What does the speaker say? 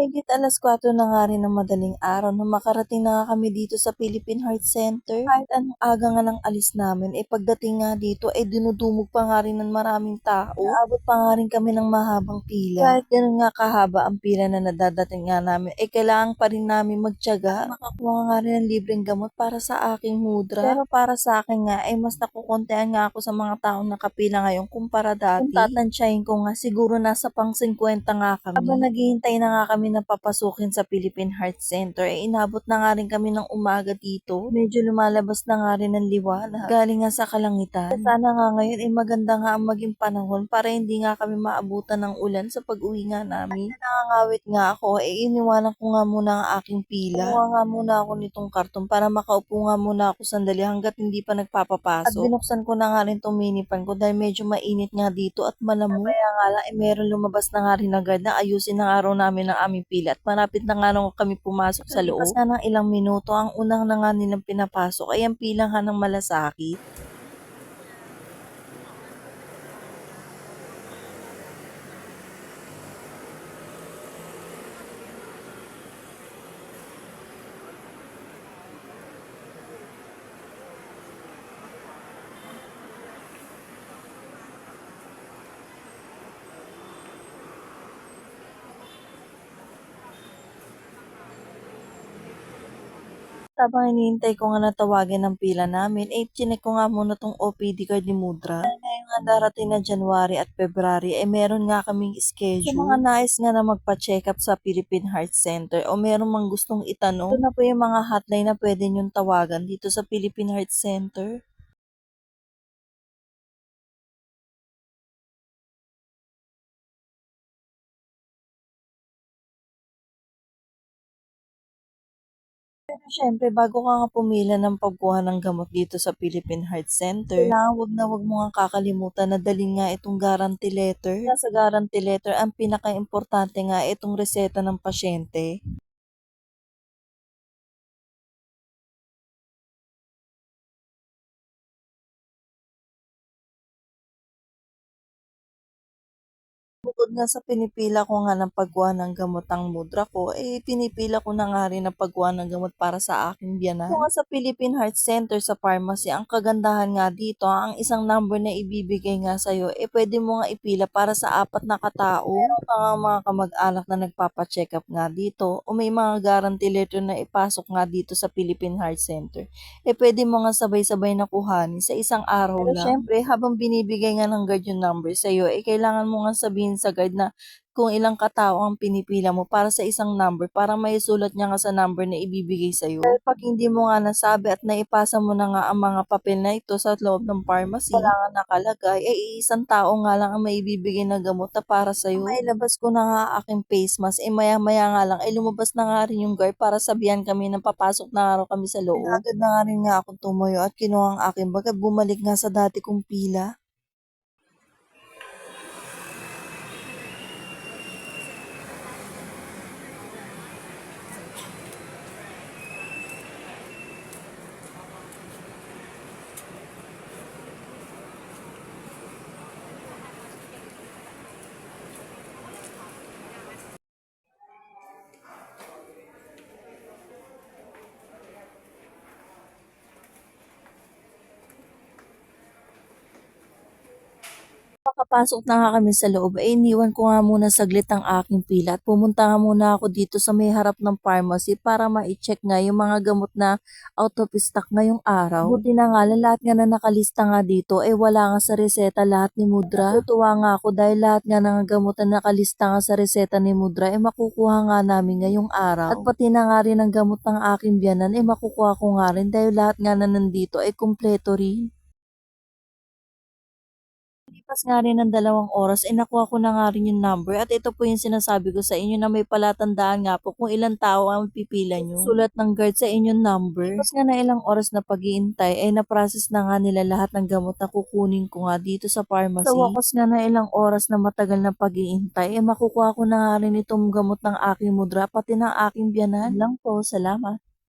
Mahigit alas 4 na nga rin ng madaling araw nung makarating na nga kami dito sa Philippine Heart Center. Kahit anong aga nga ng alis namin, eh pagdating nga dito, eh dinudumog pa nga rin ng maraming tao. Naabot pa nga rin kami ng mahabang pila. Kahit ganun nga kahaba ang pila na nadadating nga namin, eh kailangan pa rin namin magtyaga. Makakuha nga rin ng libreng gamot para sa aking mudra. Pero para sa akin nga, eh mas nakukontehan nga ako sa mga taong nakapila ngayon kumpara dati. Kung tatansyahin ko nga, siguro nasa pang 50 nga kami. Habang naghihintay na nga kami na papasukin sa Philippine Heart Center, eh inabot na nga rin kami ng umaga dito. Medyo lumalabas na nga rin ng liwanag. Galing nga sa kalangitan. Sana nga ngayon, eh maganda nga ang maging panahon para hindi nga kami maabutan ng ulan sa pag-uwi nga namin. At nangangawit nga ako, eh iniwanan ko nga muna ang aking pila. Kumuha nga muna ako nitong karton para makaupo nga muna ako sandali hanggat hindi pa nagpapapasok. At binuksan ko na nga rin tong minipan ko dahil medyo mainit nga dito at malamok. Kaya nga lang, eh meron lumabas na nga rin agad na ayusin na araw namin ang aming pila at malapit na nga nung kami pumasok sa loob. Kasi nga ng ilang minuto, ang unang na nga nilang pinapasok ay ang pila nga ng malasakit. Habang hinihintay ko nga na tawagin ang pila namin, eh, chinek ko nga muna tong OPD card ni Mudra. Ngayon nga darating na January at February, eh, meron nga kaming schedule. Sa mga nais nga na magpa-check up sa Philippine Heart Center o meron mang gustong itanong, ito na po yung mga hotline na pwede nyong tawagan dito sa Philippine Heart Center. Pero syempre, bago ka nga pumila ng pagkuha ng gamot dito sa Philippine Heart Center, kailangan wag na wag mo nga kakalimutan na dalhin nga itong guarantee letter. Sa guarantee letter, ang pinaka-importante nga itong reseta ng pasyente. Bukod nga sa pinipila ko nga ng pagkuha ng gamot ang mudra ko, eh pinipila ko na nga rin ang pagkuha ng gamot para sa aking biyanan. Kung nga sa Philippine Heart Center sa pharmacy, ang kagandahan nga dito, ang isang number na ibibigay nga sa'yo, eh pwede mo nga ipila para sa apat na katao. Meron nga mga kamag-anak na nagpapacheck up nga dito, o may mga guarantee letter na ipasok nga dito sa Philippine Heart Center, eh pwede mo nga sabay-sabay na kuhanin sa isang araw Pero lang. syempre, habang binibigay nga ng guard yung number sa'yo, eh kailangan mo nga sabihin sa guard na kung ilang katao ang pinipila mo para sa isang number para maisulat niya nga sa number na ibibigay sa'yo. Dahil pag hindi mo nga nasabi at naipasa mo na nga ang mga papel na ito sa loob ng pharmacy, wala nga nakalagay, eh isang tao nga lang ang maibibigay na gamot na para sa'yo. Mailabas ko na nga aking face mask, eh maya maya nga lang, eh lumabas na nga rin yung guard para sabihan kami na papasok na araw kami sa loob. Agad na nga rin nga akong tumuyo at kinuha ang aking bag at bumalik nga sa dati kong pila. Makapasok na nga kami sa loob, eh iniwan ko nga muna saglit ang aking pila at pumunta nga muna ako dito sa may harap ng pharmacy para ma-check nga yung mga gamot na out of stock ngayong araw. Buti na nga lahat nga na nakalista nga dito, eh wala nga sa reseta lahat ni Mudra. Natutuwa nga ako dahil lahat nga ng gamot na nakalista nga sa reseta ni Mudra, eh makukuha nga namin ngayong araw. At pati na nga rin ang gamot ng aking biyanan, eh makukuha ko nga rin dahil lahat nga na nandito ay kumpleto rin. Lipas nga rin ng dalawang oras, eh nakuha ko na nga rin yung number at ito po yung sinasabi ko sa inyo na may palatandaan nga po kung ilang tao ang pipila nyo. Sulat ng guard sa inyong number. Tapos nga na ilang oras na pag-iintay, ay na-process na nga nila lahat ng gamot na kukunin ko nga dito sa pharmacy. Sa nga na ilang oras na matagal na pag-iintay, eh makukuha ko na nga rin itong gamot ng aking mudra pati ng aking biyanan. Lang po, salamat.